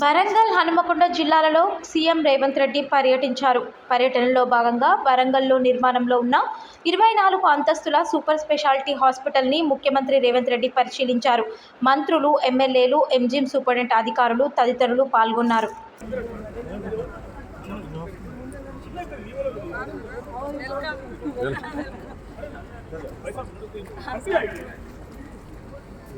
వరంగల్ హనుమకొండ జిల్లాలలో సీఎం రేవంత్ రెడ్డి పర్యటించారు. పర్యటనలో భాగంగా వరంగల్లో నిర్మాణంలో ఉన్న ఇరవై నాలుగు అంతస్తుల సూపర్ స్పెషాలిటీ హాస్పిటల్ని ముఖ్యమంత్రి రేవంత్ రెడ్డి పరిశీలించారు. మంత్రులు ఎమ్మెల్యేలు ఎంజిఎం సూపరింటెండెంట్ అధికారులు తదితరులు పాల్గొన్నారు.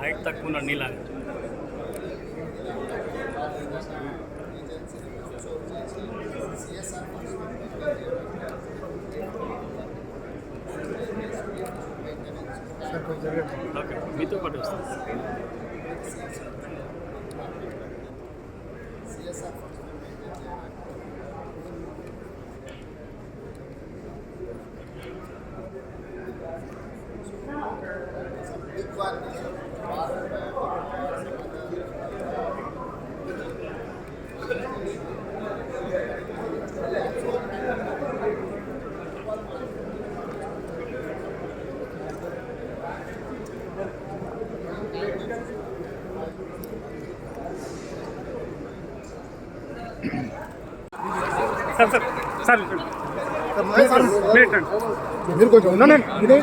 హైట్ తక్కువ ఉన్నాడు నీలాగా ఓకే మీతో పాటు వస్తాను సార్ సార్ సార్. మీరు కొంచెం ఉండండి ఇదే